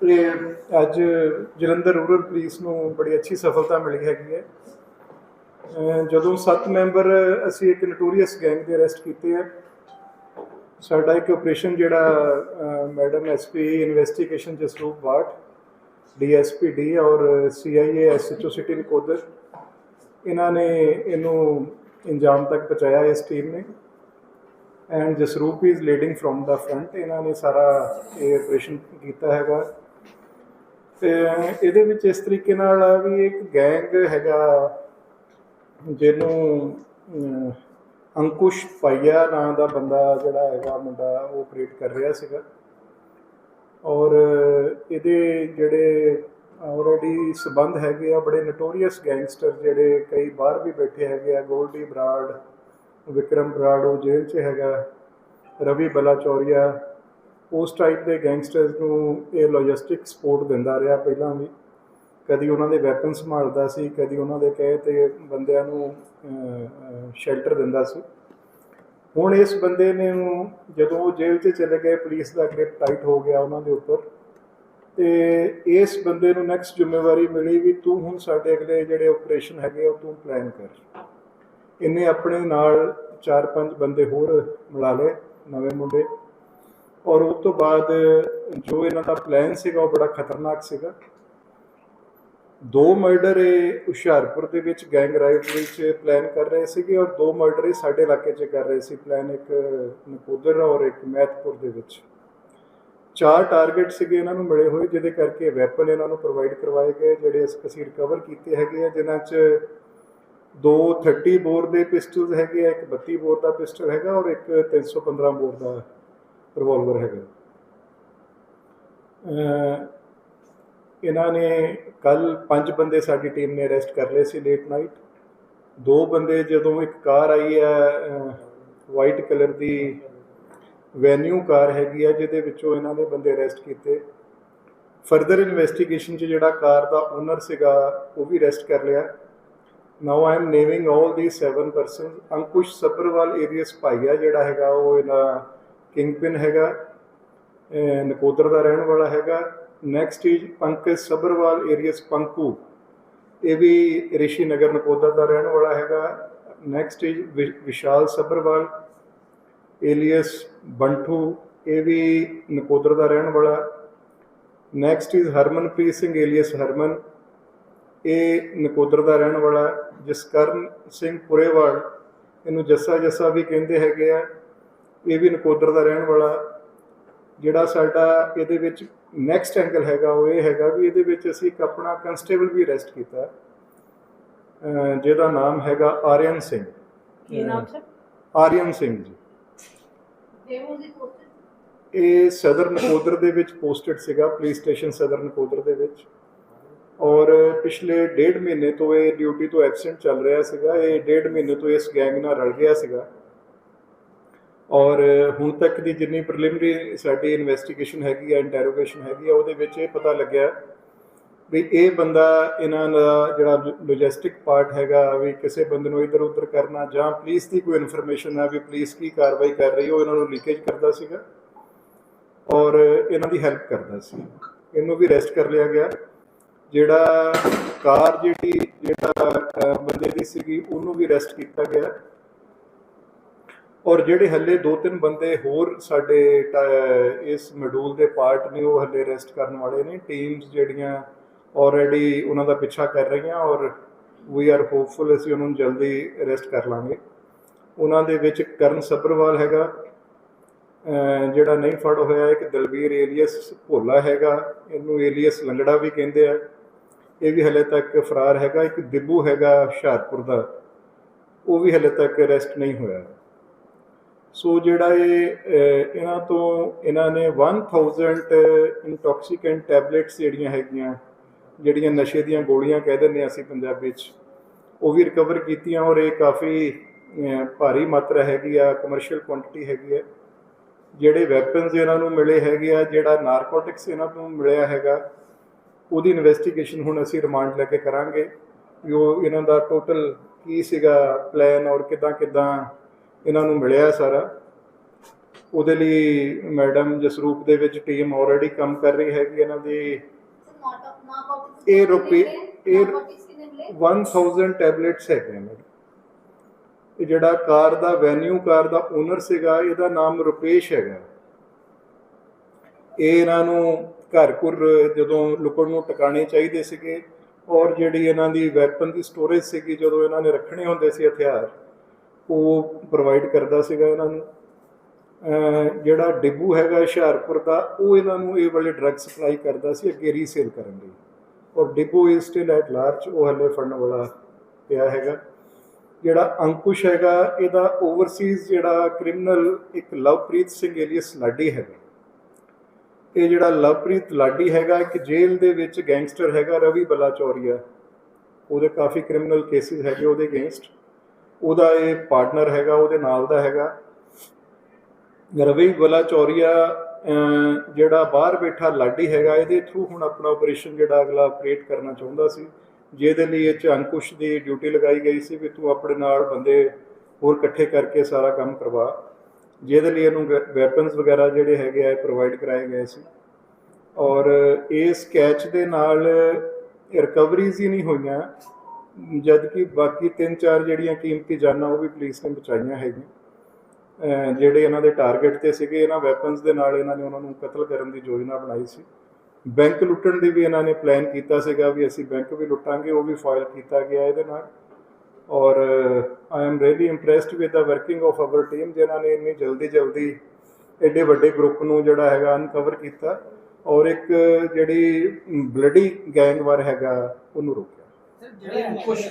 ਤੇ ਅੱਜ Jalandhar rural police ਨੂੰ ਬੜੀ ਅੱਛੀ ਸਫਲਤਾ ਮਿਲੀ ਹੈਗੀ ਹੈ। ਜਦੋਂ 7 ਮੈਂਬਰ ਅਸੀਂ ਇੱਕ ਨਟੋਰੀਅਸ ਗੈਂਗ ਦੇ ਅਰੈਸਟ ਕੀਤੇ ਆ, ਸਾਡਾ ਇੱਕ ਆਪਰੇਸ਼ਨ ਜਿਹੜਾ madam SP investigation Jasroop Batth DSP D ਔਰ ਸੀਆਈਏ ਐਸਐਚਓ ਸਿਟੀ ਨਕੋਦਰ ਇਹਨਾਂ ਨੇ ਇਹਨੂੰ ਇੰਜਾਮ ਤੱਕ ਪਹੁੰਚਾਇਆ ਇਸ ਟੀਮ ਨੇ। And Jasroop is leading from the front ਇਹਨਾਂ ਨੇ ਸਾਰਾ ਇਹ ਆਪਰੇਸ਼ਨ ਕੀਤਾ ਹੈਗਾ। ਤੇ ਇਹਦੇ ਵਿੱਚ ਇਸ ਤਰੀਕੇ ਨਾਲ ਆ ਵੀ ਇੱਕ ਗੈਂਗ ਹੈਗਾ, ਜਿਹਨੂੰ ਅੰਕੁਸ਼ ਪਾਈਆ ਨਾਂ ਦਾ ਬੰਦਾ ਜਿਹੜਾ ਹੈਗਾ ਮੁੰਡਾ ਉਹ ਆਪਰੇਟ ਕਰ ਰਿਹਾ ਸੀਗਾ। ਔਰ ਇਹਦੇ ਜਿਹੜੇ ਆਲਰੇਡੀ ਸਬੰਧ ਹੈਗੇ ਆ, ਬੜੇ ਨਟੋਰੀਅਸ ਗੈਂਗਸਟਰ ਜਿਹੜੇ ਕਈ ਬਾਹਰ ਵੀ ਬੈਠੇ ਹੈਗੇ ਆ, ਗੋਲਡੀ ਬਰਾੜ, ਵਿਕਰਮ ਬਰਾੜ, ਉਹ ਜੇਲ੍ਹ 'ਚ ਹੈਗਾ, ਰਵੀ ਬਲਾਚੌਰੀਆ, ਉਸ ਟਾਈਪ ਦੇ ਗੈਂਗਸਟਰਸ ਨੂੰ ਇਹ ਲੌਜਿਸਟਿਕ ਸਪੋਰਟ ਦਿੰਦਾ ਰਿਹਾ ਪਹਿਲਾਂ ਵੀ। ਕਦੀ ਉਹਨਾਂ ਦੇ ਵੈਪਨ ਸੰਭਾਲਦਾ ਸੀ, ਕਦੀ ਉਹਨਾਂ ਦੇ ਕਹੇ ਤੇ ਬੰਦਿਆਂ ਨੂੰ ਸ਼ੈਲਟਰ ਦਿੰਦਾ ਸੀ। ਹੁਣ ਇਸ ਬੰਦੇ ਨੇ ਨੂੰ ਜਦੋਂ ਉਹ ਜੇਲ੍ਹ 'ਚ ਚਲੇ ਗਏ, ਪੁਲਿਸ ਦਾ ਗ੍ਰਿਪ ਟਾਈਟ ਹੋ ਗਿਆ ਉਹਨਾਂ ਦੇ ਉੱਪਰ। ਤੇ ਇਸ ਬੰਦੇ ਨੂੰ ਨੈਕਸਟ ਜ਼ਿੰਮੇਵਾਰੀ ਮਿਲੀ ਵੀ ਤੂੰ ਹੁਣ ਸਾਡੇ ਅਗਲੇ ਜਿਹੜੇ ਆਪਰੇਸ਼ਨ ਹੈਗੇ ਉਹ ਤੂੰ ਪਲਾਨ ਕਰ। ਇਹਨੇ ਆਪਣੇ ਨਾਲ ਚਾਰ ਪੰਜ ਬੰਦੇ ਹੋਰ ਮਿਲਾ ਲਏ, ਨਵੇਂ ਮੁੰਡੇ। ਔਰ ਉਸ ਤੋਂ ਬਾਅਦ ਜੋ ਇਹਨਾਂ ਦਾ ਪਲਾਨ ਸੀਗਾ, ਉਹ ਬੜਾ ਖਤਰਨਾਕ ਸੀਗਾ। ਦੋ ਮਰਡਰ ਇਹ ਹੁਸ਼ਿਆਰਪੁਰ ਦੇ ਵਿੱਚ ਗੈਂਗ ਰਾਈਵਲਰੀ ਵਿੱਚ ਪਲਾਨ ਕਰ ਰਹੇ ਸੀਗੇ ਔਰ ਦੋ ਮਰਡਰ ਇਹ ਸਾਡੇ ਇਲਾਕੇ 'ਚ ਕਰ ਰਹੇ ਸੀ। ਪਲਾਨ ਇੱਕ ਨਕੋਦਰ ਔਰ ਇੱਕ ਮਹਿਤਪੁਰ ਦੇ ਵਿੱਚ। ਚਾਰ ਟਾਰਗੇਟ ਸੀਗੇ ਇਹਨਾਂ ਨੂੰ ਮਿਲੇ ਹੋਏ, ਜਿਹਦੇ ਕਰਕੇ ਵੈਪਨ ਇਹਨਾਂ ਨੂੰ ਪ੍ਰੋਵਾਈਡ ਕਰਵਾਏ ਗਏ, ਜਿਹੜੇ ਅਸ- ਅਸੀਂ ਰਿਕਵਰ ਕੀਤੇ ਹੈਗੇ ਆ, ਜਿਨ੍ਹਾਂ 'ਚ ਦੋ 30 ਬੋਰ ਦੇ ਪਿਸਟਲਸ ਹੈਗੇ ਆ, ਇੱਕ 32 ਬੋਰ ਦਾ ਪਿਸਟਲ ਹੈਗਾ ਔਰ ਇੱਕ 315 ਬੋਰ ਦਾ ਰਿਵਾਲਵਰ ਹੈਗਾ। ਇਹਨਾਂ ਨੇ ਕੱਲ ਪੰਜ ਬੰਦੇ ਸਾਡੀ ਟੀਮ ਨੇ ਅਰੈਸਟ ਕਰ ਲਏ ਸੀ ਲੇਟ ਨਾਈਟ ਦੋ ਬੰਦੇ ਜਦੋਂ ਇੱਕ ਕਾਰ ਆਈ ਹੈ ਵਾਈਟ ਕਲਰ ਦੀ ਵੈਨਿਊ ਕਾਰ ਹੈਗੀ ਆ, ਜਿਹਦੇ ਵਿੱਚੋਂ ਇਹਨਾਂ ਦੇ ਬੰਦੇ ਅਰੈਸਟ ਕੀਤੇ। ਫਰਦਰ ਇਨਵੈਸਟੀਗੇਸ਼ਨ 'ਚ ਜਿਹੜਾ ਕਾਰ ਦਾ ਓਨਰ ਸੀਗਾ, ਉਹ ਵੀ ਅਰੈਸਟ ਕਰ ਲਿਆ। Now I am naming all the 7 persons Ankush Sabharwal alias Bhaiya ਜਿਹੜਾ ਹੈਗਾ, ਉਹ ਇਹਨਾਂ ਕਿੰਗਪਿਨ ਹੈਗਾ ਨਕੋਦਰ ਦਾ ਰਹਿਣ ਵਾਲਾ ਹੈਗਾ। Next is Pankaj Sabharwal alias Panku. ਇਹ ਵੀ ਰਿਸ਼ੀ ਨਗਰ ਨਕੋਦਰ ਦਾ ਰਹਿਣ ਵਾਲਾ ਹੈਗਾ। Next is Vishal Sabharwal alias Banthu ਇਹ ਵੀ ਨਕੋਦਰ ਦਾ ਰਹਿਣ ਵਾਲਾ। Next is Harmanpreet Singh alias Harman. ਇਹ ਨਕੋਦਰ ਦਾ ਰਹਿਣ ਵਾਲਾ। ਜਸਕਰਨ ਸਿੰਘ ਪੁਰੇਵਾਲ ਇਹਨੂੰ ਜੱਸਾ ਜੱਸਾ ਵੀ ਕਹਿੰਦੇ ਹੈਗੇ ਆ। ਇਹ ਵੀ ਨਕੋਦਰ ਦਾ ਰਹਿਣ ਵਾਲਾ। ਜਿਹੜਾ ਸਾਡਾ ਇਹਦੇ ਵਿੱਚ ਨੈਕਸਟ ਐਂਗਲ ਹੈਗਾ ਉਹ ਇਹ ਹੈਗਾ ਵੀ ਇਹਦੇ ਵਿੱਚ ਅਸੀਂ ਇੱਕ ਆਪਣਾ ਕਨਸਟੇਬਲ ਵੀ ਅਰੈਸਟ ਕੀਤਾ। ਜਿਹਦਾ ਨਾਮ ਹੈਗਾ ਆਰੀਅਨ ਸਿੰਘ। ਕੀ ਨਾਮ ਸਰ? ਆਰੀਅਨ ਸਿੰਘ ਜੀ। ਇਹ ਸਦਰ ਨਕੋਦਰ ਦੇ ਵਿੱਚ ਪੋਸਟਡ ਸੀਗਾ ਪੁਲਿਸ ਸਟੇਸ਼ਨ ਸਦਰ ਨਕੋਦਰ ਦੇ ਵਿੱਚ। ਔਰ ਪਿਛਲੇ ਡੇਢ ਮਹੀਨੇ ਤੋਂ ਇਹ ਡਿਊਟੀ ਤੋਂ ਐਬਸੈਂਟ ਚੱਲ ਰਿਹਾ ਸੀਗਾ, ਇਹ ਡੇਢ ਮਹੀਨੇ ਤੋਂ ਇਸ ਗੈਂਗ ਨਾਲ ਰਲ ਗਿਆ ਸੀਗਾ। ਔਰ ਹੁਣ ਤੱਕ ਦੀ ਜਿੰਨੀ ਪ੍ਰੀਲਿਮਿਨਰੀ ਸਾਡੀ ਇਨਵੈਸਟੀਗੇਸ਼ਨ ਹੈਗੀ ਆ ਇੰਟਰੋਗੇਸ਼ਨ ਹੈਗੀ ਹੈ ਉਹਦੇ ਵਿੱਚ ਇਹ ਪਤਾ ਲੱਗਿਆ ਵੀ ਇਹ ਬੰਦਾ ਇਹਨਾਂ ਦਾ ਜਿਹੜਾ ਲੌਜਿਸਟਿਕ ਪਾਰਟ ਹੈਗਾ ਵੀ ਕਿਸੇ ਬੰਦੇ ਨੂੰ ਇੱਧਰ ਉੱਧਰ ਕਰਨਾ ਜਾਂ ਪੁਲਿਸ ਦੀ ਕੋਈ ਇਨਫੋਰਮੇਸ਼ਨ ਹੈ ਵੀ ਪੁਲਿਸ ਕੀ ਕਾਰਵਾਈ ਕਰ ਰਹੀ ਉਹ ਇਹਨਾਂ ਨੂੰ ਲੀਕੇਜ ਕਰਦਾ ਸੀਗਾ ਔਰ ਇਹਨਾਂ ਦੀ ਹੈਲਪ ਕਰਦਾ ਸੀ। ਇਹਨੂੰ ਵੀ ਰੈਸਟ ਕਰ ਲਿਆ ਗਿਆ। ਜਿਹੜਾ ਕਾਰ ਜਿਹੜੀ, ਜਿਹੜਾ ਬੰਦੇ ਦੀ ਸੀਗੀ, ਉਹਨੂੰ ਵੀ ਰੈਸਟ ਕੀਤਾ ਗਿਆ। ਔਰ ਜਿਹੜੇ ਹੱਲੇ ਦੋ ਤਿੰਨ ਬੰਦੇ ਹੋਰ ਸਾਡੇ ਟ- ਇਸ ਮਡਿਊਲ ਦੇ ਪਾਰਟ ਨੇ, ਉਹ ਹੱਲੇ ਰੈਸਟ ਕਰਨ ਵਾਲੇ ਨੇ। ਟੀਮਸ ਜਿਹੜੀਆਂ ਆਲਰੇਡੀ ਉਹਨਾਂ ਦਾ ਪਿੱਛਾ ਕਰ ਰਹੀਆਂ ਔਰ ਵੀ ਆਰ ਹੋਪਫੁਲ ਅਸੀਂ ਉਹਨਾਂ ਨੂੰ ਜਲਦੀ ਅਰੈਸਟ ਕਰ ਲਾਂਗੇ। ਉਹਨਾਂ ਦੇ ਵਿੱਚ ਕਰਨ ਸੱਭਰਵਾਲ ਹੈਗਾ ਜਿਹੜਾ ਨਹੀਂ ਫੜ ਹੋਇਆ, ਇੱਕ ਦਲਬੀਰ ਏਲੀਅਸ ਭੋਲਾ ਹੈਗਾ, ਇਹਨੂੰ ਏਲੀਅਸ ਲੰਗੜਾ ਵੀ ਕਹਿੰਦੇ ਆ। ਇਹ ਵੀ ਹਲੇ ਤੱਕ ਫਰਾਰ ਹੈਗਾ, ਇੱਕ ਦਿਬੂ ਹੈਗਾ ਹੁਸ਼ਿਆਰਪੁਰ ਦਾ, ਉਹ ਵੀ ਹਲੇ ਤੱਕ ਅਰੈਸਟ ਨਹੀਂ ਹੋਇਆ। ਸੋ ਜਿਹੜਾ ਇਹ ਇਹਨਾਂ ਤੋਂ, ਇਹਨਾਂ ਨੇ 1000 ਇੰਟੌਕਸੀਕੈਂਟ ਟੈਬਲੇਟਸ ਜਿਹੜੀਆਂ ਹੈਗੀਆਂ ਜਿਹੜੀਆਂ ਨਸ਼ੇ ਦੀਆਂ ਗੋਲੀਆਂ ਕਹਿ ਦਿੰਦੇ ਹਾਂ ਅਸੀਂ ਪੰਜਾਬੀ 'ਚ ਉਹ ਵੀ ਰਿਕਵਰ ਕੀਤੀਆਂ ਔਰ ਇਹ ਕਾਫੀ ਭਾਰੀ ਮਾਤਰਾ ਹੈਗੀ ਆ ਕਮਰਸ਼ੀਅਲ ਕੁਆਂਟੀਟੀ ਹੈਗੀ ਹੈ ਜਿਹੜੇ ਵੈਪਨਸ ਇਹਨਾਂ ਨੂੰ ਮਿਲੇ ਹੈਗੇ ਆ, ਜਿਹੜਾ ਨਾਰਕੋਟਿਕਸ ਇਹਨਾਂ ਨੂੰ ਮਿਲਿਆ ਹੈਗਾ, ਉਹਦੀ ਇਨਵੈਸਟੀਗੇਸ਼ਨ ਹੁਣ ਅਸੀਂ ਰਿਮਾਂਡ ਲੈ ਕੇ ਕਰਾਂਗੇ ਵੀ ਉਹ ਇਹਨਾਂ ਦਾ ਟੋਟਲ ਕੀ ਸੀਗਾ ਪਲਾਨ ਔਰ ਕਿਦਾਂ ਕਿਦਾਂ ਇਹਨਾਂ ਨੂੰ ਮਿਲਿਆ ਸਾਰਾ। ਉਹਦੇ ਲਈ ਮੈਡਮ ਜਸਰੂਪ ਦੇ ਵਿੱਚ ਟੀਮ ਆਲਰੇਡੀ ਕੰਮ ਕਰ ਰਹੀ ਹੈਗੀ ਇਹਨਾਂ ਦੀ। ਇਹ ਰੁਪਏ ਇਹ 1000 ਟੈਬਲੇਟਸ ਹੈਗੇ ਨੇ ਇਹ ਜਿਹੜਾ ਕਾਰ ਦਾ ਵੈਨਿਊ ਕਾਰ ਦਾ ਓਨਰ ਸੀਗਾ ਇਹਦਾ ਨਾਮ ਰੁਪੇਸ਼ ਹੈਗਾ। ਇਹ ਇਹਨਾਂ ਨੂੰ ਘਰ ਘੁਰ ਜਦੋਂ ਲੁਕਣ ਨੂੰ ਟਿਕਾਣੇ ਚਾਹੀਦੇ ਸੀਗੇ ਔਰ ਜਿਹੜੀ ਇਹਨਾਂ ਦੀ ਵੈਪਨ ਦੀ ਸਟੋਰੇਜ ਸੀਗੀ ਜਦੋਂ ਇਹਨਾਂ ਨੇ ਰੱਖਣੇ ਹੁੰਦੇ ਸੀ ਹਥਿਆਰ ਉਹ ਪ੍ਰੋਵਾਈਡ ਕਰਦਾ ਸੀਗਾ ਇਹਨਾਂ ਨੂੰ। ਜਿਹੜਾ ਡਿੱਬੂ ਹੈਗਾ ਹੁਸ਼ਿਆਰਪੁਰ ਦਾ, ਉਹ ਇਹਨਾਂ ਨੂੰ ਇਹ ਵਾਲੇ ਡਰੱਗ ਸਪਲਾਈ ਕਰਦਾ ਸੀ, ਅੱਗੇ ਰੀਸੇਲ ਕਰਨ ਲਈ। ਔਰ Dibu is still at large ਉਹ ਹਲੇ ਫੜਨ ਵਾਲਾ ਪਿਆ ਹੈਗਾ। ਜਿਹੜਾ ਅੰਕੁਸ਼ ਹੈਗਾ, ਇਹਦਾ ਓਵਰਸੀਜ਼ ਜਿਹੜਾ ਕ੍ਰਿਮੀਨਲ ਇੱਕ ਲਵਪ੍ਰੀਤ ਸਿੰਘ ਏਲੀਅਸ ਲਾਡੀ ਹੈਗਾ। ਇਹ ਜਿਹੜਾ ਲਵਪ੍ਰੀਤ ਲਾਡੀ ਹੈਗਾ, ਇੱਕ ਜੇਲ੍ਹ ਦੇ ਵਿੱਚ ਗੈਂਗਸਟਰ ਹੈਗਾ, ਰਵੀ ਬਲਾਚੌਰੀਆ। ਉਹਦੇ ਕਾਫੀ ਕ੍ਰਿਮੀਨਲ ਕੇਸਿਸ ਹੈਗੇ ਉਹਦੇ ਅਗੇਂਸਟ ਉਹਦਾ ਇਹ ਪਾਰਟਨਰ ਹੈਗਾ, ਉਹਦੇ ਨਾਲ ਦਾ ਹੈਗਾ। ਰਵੀ ਬਲਾਚੌਰੀਆ ਜਿਹੜਾ ਬਾਹਰ ਬੈਠਾ ਲਾਡੀ ਹੈਗਾ, ਇਹਦੇ ਥਰੂ ਹੁਣ ਆਪਣਾ ਆਪਰੇਸ਼ਨ ਜਿਹੜਾ ਅਗਲਾ ਆਪਰੇਟ ਕਰਨਾ ਚਾਹੁੰਦਾ ਸੀ। ਜਿਹਦੇ ਲਈ ਇਹ 'ਚ ਅੰਕੁਸ਼ ਦੀ ਡਿਊਟੀ ਲਗਾਈ ਗਈ ਸੀ ਵੀ ਤੂੰ ਆਪਣੇ ਨਾਲ ਬੰਦੇ ਹੋਰ ਇਕੱਠੇ ਕਰਕੇ ਸਾਰਾ ਕੰਮ ਕਰਵਾ। ਜਿਹਦੇ ਲਈ ਇਹਨੂੰ ਵੈਪਨਸ ਵਗੈਰਾ ਜਿਹੜੇ ਹੈਗੇ ਆ ਪ੍ਰੋਵਾਈਡ ਕਰਾਏ ਗਏ ਸੀ। ਔਰ ਇਹ ਸਕੈਚ ਦੇ ਨਾਲ ਰਿਕਵਰੀਜ਼ ਹੀ ਨਹੀਂ ਹੋਈਆਂ ਜਦ ਕਿ ਬਾਕੀ ਤਿੰਨ ਚਾਰ ਜਿਹੜੀਆਂ ਕੀਮਤੀ ਜਾਨਾਂ ਉਹ ਵੀ ਪੁਲਿਸ ਨੇ ਬਚਾਈਆਂ ਹੈਗੀਆਂ। ਜਿਹੜੇ ਇਹਨਾਂ ਦੇ ਟਾਰਗੇਟ ਤੇ ਸੀਗੇ, ਇਹਨਾਂ ਵੈਪਨਸ ਦੇ ਨਾਲ ਇਹਨਾਂ ਨੇ ਉਹਨਾਂ ਨੂੰ ਕਤਲ ਕਰਨ ਦੀ ਯੋਜਨਾ ਬਣਾਈ ਸੀ। ਬੈਂਕ ਲੁੱਟਣ ਦੀ ਵੀ ਇਹਨਾਂ ਨੇ ਪਲਾਨ ਕੀਤਾ ਸੀਗਾ ਵੀ ਅਸੀਂ ਬੈਂਕ ਵੀ ਲੁੱਟਾਂਗੇ, ਉਹ ਵੀ ਫਾਈਲ ਕੀਤਾ ਗਿਆ ਇਹਦੇ ਨਾਲ। ਔਰ I am really impressed with the working of our team ਜਿਨ੍ਹਾਂ ਨੇ ਇੰਨੀ ਜਲਦੀ ਜਲਦੀ ਐਡੇ ਵੱਡੇ ਗਰੁੱਪ ਨੂੰ ਜਿਹੜਾ ਹੈਗਾ ਅਨਕਵਰ ਕੀਤਾ ਔਰ ਇੱਕ ਜਿਹੜੀ ਬਲੱਡੀ ਗੈਂਗਵਾਰ ਹੈਗਾ, ਉਹਨੂੰ ਰੋਕਿਆ। ਜਿਹੜੇ ਅੰਕੁਸ਼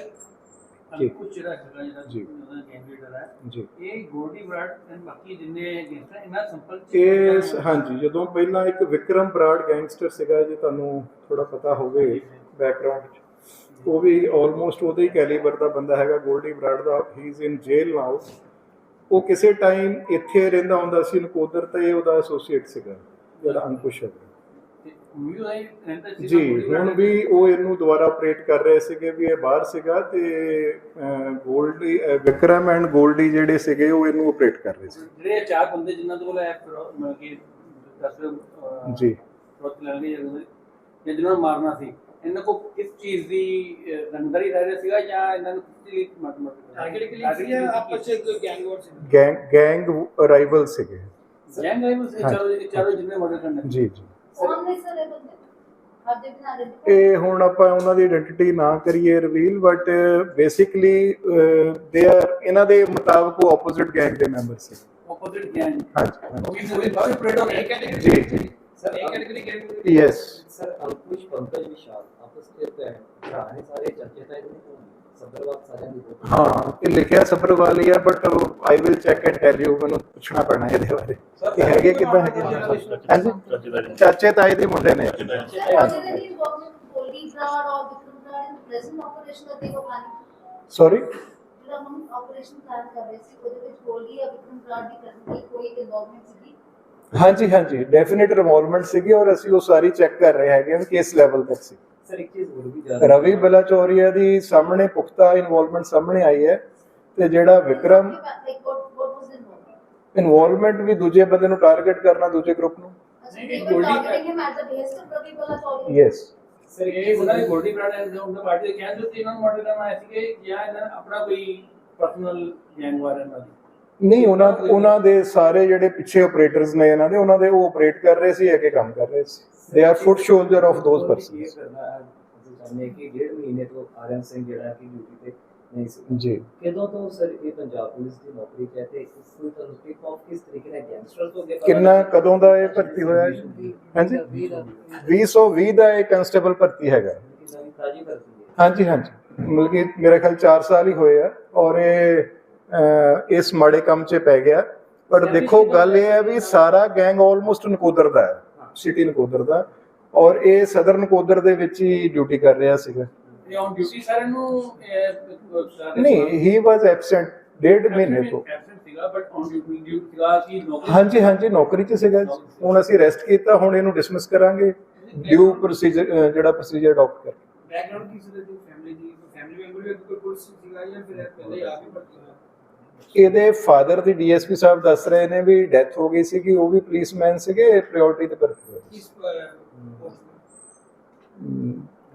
ਜੀ। ਅੰਕੁਸ਼ ਜਿਹੜਾ ਹੈਗਾ ਜਿਹੜਾ ਜੀ। ਉਹਦਾ ਗੈਂਗ ਲੀਡਰ ਹੈ ਜੀ। ਇਹ ਗੋਲਡੀ ਬਰਾਡ ਤੇ ਬਾਕੀ ਜਿੰਨੇ ਗੈਂਗਸਟਰ ਇਹਨਾਂ ਸੰਪਰਕ ਚ ਇਹ ਸ- ਹਾਂਜੀ ਜਦੋਂ ਪਹਿਲਾਂ ਇੱਕ ਵਿਕਰਮ ਬਰਾੜ ਗੈਂਗਸਟਰ ਸੀਗਾ ਜੇ ਤੁਹਾਨੂੰ ਥੋੜਾ ਪਤਾ ਹੋਵੇ ਬੈਕਗ੍ਰਾਉਂਡ ਚ ਉਹ ਵੀ ਆਲਮੋਸਟ ਉਹਦੇ ਹੀ ਕੈਲੀਬਰ ਦਾ ਬੰਦਾ ਹੈਗਾ ਗੋਲਡੀ ਬਰਾੜ ਦਾ। He is in jail now ਉਹ ਕਿਸੇ ਟਾਈਮ ਇੱਥੇ ਰਹਿੰਦਾ ਹੁੰਦਾ ਸੀ ਨਕੋਦਰ ਤੇ ਇਹ ਉਹਦਾ ਐਸੋਸੀਏਟ ਸੀਗਾ ਜਿਹੜਾ ਅੰਕੁਸ਼ ਹੈ ਤੇ ਵੀ ਉਹਦਾ ਹੀ ਰਹਿੰਦਾ ਸੀਗਾ ਜੀ ਹੁਣ ਵੀ ਉਹ ਇਹਨੂੰ ਦੁਬਾਰਾ ਆਪਰੇਟ ਕਰ ਰਹੇ ਸੀਗੇ ਵੀ ਇਹ ਬਾਹਰ ਸੀਗਾ ਤੇ 골ਡੀ ਵਿਕਰਮ ਐਂਡ 골ਡੀ ਜਿਹੜੇ ਸੀਗੇ ਉਹ ਇਹਨੂੰ ਆਪਰੇਟ ਕਰ ਰਹੇ ਸੀ। ਜਿਹੜੇ ਚਾਰ ਬੰਦੇ ਜਿਨ੍ਹਾਂ ਤੋਂ ਲੈ ਕਿ ਦਸਵੇਂ ਜੀ। ਪ੍ਰੋਤ ਲੈਣੇ ਜਿਹੜੇ ਜਿਹਨਾਂ ਨੂੰ ਮਾਰਨਾ ਸੀ ਇਹਨਾਂ ਕੋ ਕਿਸ ਚੀਜ਼ ਦੀ ਅੰਦਰ ਹੀ ਰਹਿ ਰਿਹਾ ਸੀਗਾ ਜਾਂ ਇਹਨਾਂ ਨੂੰ ਕਿਸ ਲਈ ਮਤਲਬ ਟਾਰਗੇਟ ਲਈ ਸੀ ਜਾਂ ਆਪਸ ਵਿੱਚ ਗੈਂਗ ਵਾਰ ਸੀ ਗੈਂਗ ਗੈਂਗ ਰਾਈਵਲ ਸੀਗੇ। ਗੈਂਗ ਰਾਈਵਲ ਸੀ ਚਾਰੋਂ ਚਾਰੋਂ ਜਿੰਨੇ ਮਰਡਰ ਕਰਨੇ। ਜੀ ਜੀ। कौन है सर ये बंदे आप जब बना देते ਇਹ ਹੁਣ ਆਪਾਂ ਉਹਨਾਂ ਦੀ ਆਇਡੈਂਟੀਟੀ ਨਾ ਕਰੀਏ reveal but basically they are ਇਹਨਾਂ ਦੇ ਮੁਤਾਬਕ ਉਹ ਆਪੋਜ਼ਿਟ ਗੈਂਗ ਦੇ ਮੈਂਬਰ ਸੀ ਆਪੋਜ਼ਿਟ ਗੈਂਗ ਹਾਂਜੀ ਹਾਂਜੀ ਉਹ ਵੀ ਪੂਰੇ ਬਾਹਰ ਪਰੇਡ ਹੋ एक ਗਏ कैटेगरी ਜੀ ਜੀ सर एक category gang yes sir Ankush Pankaj Vishal आपस के भरा है सारे चर्चे था ਹਾਂ ਇਹ ਲਿਖਿਆ ਸਫਰਵਾਲ ਹੀ ਆ but I will check and tell you ਮੈਨੂੰ ਪੁੱਛਣਾ ਪੈਣਾ ਇਹਦੇ ਬਾਰੇ। ਕਿ ਹੈਗੇ ਕਿੱਦਾਂ ਹੈਗੇ? ਹਾਂਜੀ? ਚਾਚੇ ਤਾਏ ਦੇ ਮੁੰਡੇ ਨੇ। ਸੌਰੀ ਹਾਂਜੀ ਹਾਂਜੀ। ਡੈਫੀਨਿਟ ਇਨਵੋਲਵਮੈਂਟ ਸੀਗੀ ਔਰ ਅਸੀਂ ਉਹ ਸਾਰੀ ਚੈੱਕ ਕਰ ਰਹੇ ਹੈਗੇ ਹਾਂ ਕਿਸ ਲੈਵਲ ਤੱਕ ਸੀ। ਸਰ ਇੱਕ ਚੀਜ਼ ਹੋਰ ਵੀ ਜਾ ਰਵੀ ਬਲਾਚੌਰੀਆ ਦੀ ਸਾਹਮਣੇ ਪੁਖਤਾ ਇਨਵੋਲਵਮੈਂਟ ਸਾਹਮਣੇ ਆਈ ਹੈ ਤੇ ਜਿਹੜਾ ਵਿਕਰਮ ਇਨਵੋਲਵਮੈਂਟ ਵੀ ਦੂਜੇ ਬੰਦੇ ਨੂੰ ਟਾਰਗੇਟ ਕਰਨਾ ਦੂਜੇ ਗਰੁੱਪ ਨੂੰ? ਯੈਸ ਸਰ ਇਹ ਉਹਨਾਂ ਦੇ ਗੋਲਡੀ ਬ੍ਰਾਂਡ ਐਂਡ ਉਹਨਾਂ ਪਾਰਟੀ ਦੇ ਕਹਿੰਦੇ ਸੀ ਇਹਨਾਂ ਨੂੰ ਮਾਡਲ ਕਰਨਾ ਸੀ ਕਿ ਜਾਂ ਇਹਨਾਂ ਆਪਣਾ ਕੋਈ ਪਰਸਨਲ ਜੈਨਵਾਰ ਇਹਨਾਂ ਦੀ। ਨਹੀਂ ਉਹਨਾਂ ਉਹਨਾਂ ਦੇ ਸਾਰੇ ਜਿਹੜੇ ਪਿੱਛੇ ਆਪਰੇਟਰਸ ਨੇ ਇਹਨਾਂ ਦੇ ਉਹਨਾਂ ਦੇ ਉਹ ਆਪਰੇਟ ਕਰ ਰਹੇ ਸੀ ਅੱਗੇ ਕੰਮ ਕਰ ਰਹੇ ਸੀ। They are foot soldier of those persons ਜੀ ਕਿੰਨਾ ਕਦੋਂ ਦਾ ਇਹ ਭਰਤੀ ਹੋਇਆ ਹਾਂਜੀ। 2020 ਦਾ ਇਹ ਕਨਸਟੇਬਲ ਭਰਤੀ ਹੈਗਾ। ਹਾਂਜੀ ਹਾਂਜੀ। ਮਤਲਬ ਕਿ ਮੇਰੇ ਖਿਆਲ 4 ਸਾਲ ਹੀ ਹੋਏ ਆ ਔਰ ਇਹ ਇਸ ਮਾੜੇ ਕੰਮ 'ਚ ਪੈ ਗਿਆ। ਪਰ ਦੇਖੋ ਗੱਲ ਇਹ ਹੈ ਵੀ ਸਾਰਾ ਗੈਂਗ ਆਲਮੋਸਟ ਨਕੋਦਰ ਦਾ ਹੈ। ਸਿਟੀ ਨਕੋਦਰ ਦਾ ਔਰ ਇਹ ਸਦਰ ਨਕੋਦਰ ਦੇ ਵਿੱਚ ਹੀ ਡਿਊਟੀ ਕਰ ਰਿਹਾ ਸੀਗਾ। ਨਹੀਂ ਵਾਸ ਐਬਸੈਂਟ ਡੇਢ ਮਹੀਨੇ ਤੋਂ। ਹਾਂਜੀ ਹਾਂਜੀ ਨੌਕਰੀ 'ਚ ਸੀਗਾ। ਹੁਣ ਅਸੀਂ ਰੈਸਟ ਕੀਤਾ ਹੁਣ ਇਹਨੂੰ ਡਿਸਮਿਸ ਕਰਾਂਗੇ। ਡਿਊ ਪ੍ਰੋਸੀਜਰ ਜਿਹੜਾ ਪ੍ਰੋਸੀਜਰ ਅਡਾਪਟ ਬੈਕਗ੍ਰਾਉਂਡ ਕੀ ਸੀ ਫੈਮਿਲੀ ਦੀ ਫੈਮਿਲੀ ਮੈਂਬਰ ਵੀ ਕੋਈ ਕੋਰਸ ਸੀਗਾ ਜਾਂ ਫਿਰ ਪਹਿਲੇ ਆ ਕੇ ਪੜ੍ਹਦੇ ਇਹਦੇ ਫਾਦਰ ਦੀ ਡੀਐਸਪੀ ਸਾਹਿਬ ਦੱਸ ਰਹੇ ਨੇ ਵੀ ਡੈਥ ਹੋ ਗਈ ਸੀ ਕਿ ਉਹ ਵੀ ਪੁਲਿਸਮੈਨ ਸੀਗੇ ਪ੍ਰਾਇੋਰਟੀ ਤੇ ਭਰਤੀ ਹੋਏ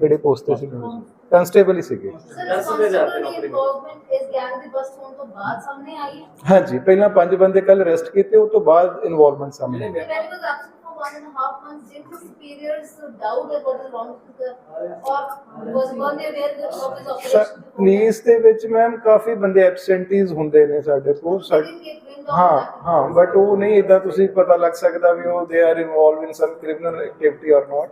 ਕਿਹੜੇ ਪੋਸਟ ਤੇ ਸੀਗੇ ਕਨਸਟੇਬਲ ਹੀ ਸੀਗੇ। ਹਾਂਜੀ ਪਹਿਲਾਂ ਪੰਜ ਬੰਦੇ ਕੱਲ ਅਰੈਸਟ ਕੀਤੇ ਉਸ ਤੋਂ ਬਾਅਦ ਇਨਵੋਲਵਮੈਂਟ ਸਾਹਮਣੇ ਆਇਆ When he was absent for one and a half months, did his superiors doubt that what is wrong with the, or was one they aware that of his operation? Sir police ਦੇ ਵਿੱਚ ma'am ਕਾਫੀ ਬੰਦੇ ਐਬਸੈਂਟੀਜ਼ ਹੁੰਦੇ ਨੇ ਸਾਡੇ ਕੋਲ ਸਾ- ਹਾਂ but ਉਹ ਨਹੀਂ ਇਦਾਂ ਤੁਸੀਂ ਪਤਾ ਲੱਗ ਸਕਦਾ ਵੀ ਉਹ they are involve in some criminal activity or not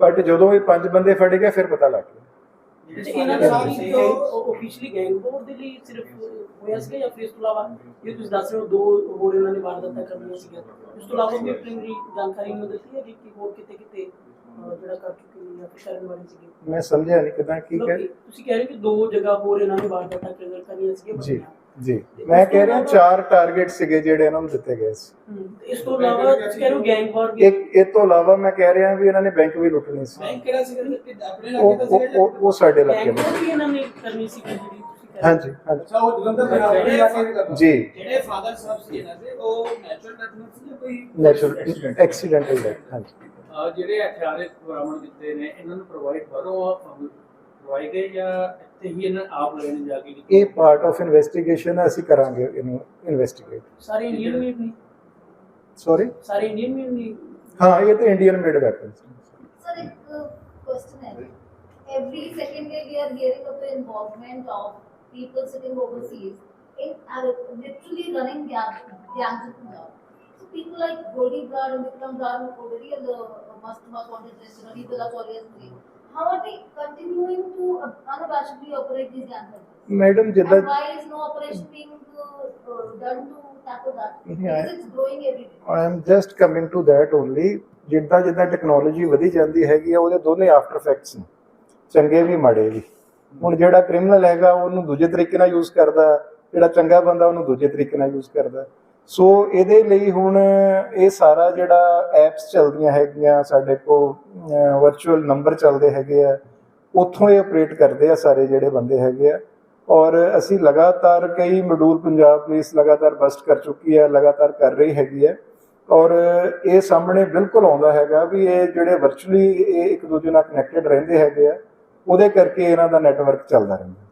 but ਜਦੋਂ ਇਹ ਪੰਜ ਬੰਦੇ ਫੜੇ ਗਏ ਫਿਰ ਪਤਾ ਲੱਗ ਗਿਆ ਇਹਨਾਂ ਦਾ ਵੀ ਆਫੀਸ਼ੀਅਲੀ ਗੈਂਗ ਵਾਰ ਦੇ ਲਈ ਸਿਰਫ ਹੋਇਆ ਸੀਗਾ ਜਾਂ ਫਿਰ ਇਸ ਤੋਂ ਇਲਾਵਾ ਇਹ ਤੁਸੀਂ ਦੱਸ ਰਹੇ ਹੋ ਦੋ ਹੋਰ ਇਹਨਾਂ ਨੇ ਵਾਰਦਾਤਾਂ ਕਰਨੀਆਂ ਸੀਗੀਆਂ। ਇਸ ਤੋਂ ਇਲਾਵਾ ਵੀ ਪ੍ਰੀਮਰੀ ਜਾਣਕਾਰੀ ਨੂੰ ਦਿੱਤੀ ਹੈ ਕਿ ਹੋਰ ਕਿਤੇ ਕਿਤੇ ਅਹ, ਜਿਹੜਾ ਕਰ ਚੁੱਕੇ ਨੇ ਜਾਂ ਫਿਰ ਕਰਨ ਵਾਲੇ ਸੀਗੇ। ਮੈਂ ਸਮਝਿਆ ਨਹੀਂ ਕਿਦਾਂ ਕੀ ਮਤਲਬ ਕਹਿ ਕਿ ਤੁਸੀਂ ਕਹਿ ਰਹੇ ਹੋ ਕਿ ਦੋ ਜਗ੍ਹਾ ਹੋਰ ਇਹਨਾਂ ਨੇ ਵਾਰਦਾਤਾਂ ਕਰ- ਕਰਨੀਆਂ ਸੀਗੀਆਂ ਜੀ। ਮੈਂ ਕਹਿ ਰਿਹਾ ਚਾਰ ਟਾਰਗੇਟ ਸੀਗੇ ਜਿਹੜੇ ਇਹਨਾਂ ਨੂੰ ਦਿੱਤੇ ਗਏ ਸੀ। ਇਸ ਤੋਂ ਇਲਾਵਾ ਕਿਹਨੂੰ ਗੈਂਗ ਵਾਰ ਵੀ ਇੱਕ ਇਹ ਤੋਂ ਇਲਾਵਾ ਮੈਂ ਕਹਿ ਰਿਹਾ ਵੀ ਇਹਨਾਂ ਨੇ ਬੈਂਕ ਵੀ ਲੁੱਟਣੇ ਸੀ। ਬੈਂਕ ਕਿਹੜਾ ਸੀਗਾ? ਆਪਣੇ ਇਲਾਕੇ ਦਾ ਸੀਗਾ ਉਹ ਉਹ ਸਾਡੇ ਇਲਾਕੇ ਦਾ ਸੀ ਇਹਨਾਂ ਨੇ ਕਰਨੀ ਸੀ ਜਿਹੜੀ ਹਾਂਜੀ ਹਾਂਜੀ। ਸਰ ਉਹ ਜਲੰਧਰ ਦੇ ਇਲਾਕੇ ਜੀ। ਜਿਹੜੇ ਫਾਦਰ ਸਾਹਿਬ ਸੀ ਇਹਨਾਂ ਦੇ ਉਹ ਨੈਚੁਰਲ ਡੈਥ ਸੀ ਜਾਂ ਕੋਈ ਨੈਚੁਰਲ ਐਕਸੀਡੈਂਟਲ ਡੈਥ ਹਾਂਜੀ। ਜਿਹੜੇ ਹਥਿਆਰੇ ਬਰਾਮਦ ਕੀਤੇ ਨੇ ਇਹਨਾਂ ਨੂੰ ਪ੍ਰੋਵਾਈਡ ਕਰੋ ਕਰਵਾਈ ਗਈ ਜਾਂ ਇੱਥੇ ਹੀ ਇਹਨਾਂ ਆਪ ਲੈਣ ਜਾ ਕੇ ਇਹ ਪਾਰਟ ਆਫ ਇਨਵੈਸਟੀਗੇਸ਼ਨ ਅਸੀਂ ਕਰਾਂਗੇ ਇਹਨੂੰ ਇਨਵੈਸਟੀਗੇਟ ਸਾਰੇ ਇੰਡੀਅਨ ਮੇਡ ਨੇ ਸੌਰੀ ਸਾਰੇ ਇੰਡੀਅਨ ਮੇਡ ਨੇ ਹਾਂ ਇਹ ਤਾਂ ਇੰਡੀਅਨ ਮੇਡ ਵੈਪਨ ਸਰ ਇੱਕ ਕੁਐਸਚਨ ਹੈ every second day we are hearing of the involvement of people sitting overseas in uh, literally running gangs now. So people like Goli Brad and Vikram Brad who already in the must must wanted list, Ravi Vilachauria's name. How are they continuing to uh, unabashedly operate these gangs? like this? Madam ਜਿੱਦਾਂ And why is no operation being uh, uh, done to tackle that? Yeah. Because it's growing every day. I am just coming to that only ਜਿੱਦਾਂ ਜਿੱਦਾਂ technology ਵਧੀ ਜਾਂਦੀ ਹੈਗੀ ਆ ਉਹਦੇ ਦੋਨੇ after effects ਨੇ ਚੰਗੇ ਵੀ ਮਾੜੇ ਵੀ ਹੁਣ ਜਿਹੜਾ ਕ੍ਰਿਮੀਨਲ ਹੈਗਾ ਉਹਨੂੰ ਦੂਜੇ ਤਰੀਕੇ ਨਾਲ ਯੂਜ਼ ਕਰਦਾ ਜਿਹੜਾ ਚੰਗਾ ਬੰਦਾ ਉਹਨੂੰ ਦੂਜੇ ਤਰੀਕੇ ਨਾਲ ਯੂਜ਼ ਕਰਦਾ ਸੋ ਇਹਦੇ ਲਈ ਹੁਣ ਇਹ ਸਾਰਾ ਜਿਹੜਾ ਐਪਸ ਚੱਲਦੀਆਂ ਹੈਗੀਆਂ, ਸਾਡੇ ਕੋਲ ਵਰਚੁਅਲ ਨੰਬਰ ਚੱਲਦੇ ਹੈਗੇ ਆ, ਉੱਥੋਂ ਇਹ ਆਪਰੇਟ ਕਰਦੇ ਆ ਸਾਰੇ ਜਿਹੜੇ ਬੰਦੇ ਹੈਗੇ ਆ। ਔਰ ਅਸੀਂ ਲਗਾਤਾਰ ਕਈ ਮੋਡੂਲ ਪੰਜਾਬ ਪੁਲਿਸ ਲਗਾਤਾਰ ਬਸਟ ਕਰ ਚੁੱਕੀ ਹੈ ਲਗਾਤਾਰ ਕਰ ਰਹੀ ਹੈਗੀ ਹੈ ਔਰ ਇਹ ਸਾਹਮਣੇ ਬਿਲਕੁਲ ਆਉਂਦਾ ਹੈਗਾ ਵੀ ਇਹ ਜਿਹੜੇ ਵਰਚੁਅਲੀ ਇਹ ਇੱਕ ਦੂਜੇ ਨਾਲ ਕਨੈਕਟਡ ਰਹਿੰਦੇ ਹੈਗੇ ਆ, ਉਹਦੇ ਕਰਕੇ ਇਹਨਾਂ ਦਾ ਨੈਟਵਰਕ ਚੱਲਦਾ ਰਹਿੰਦਾ।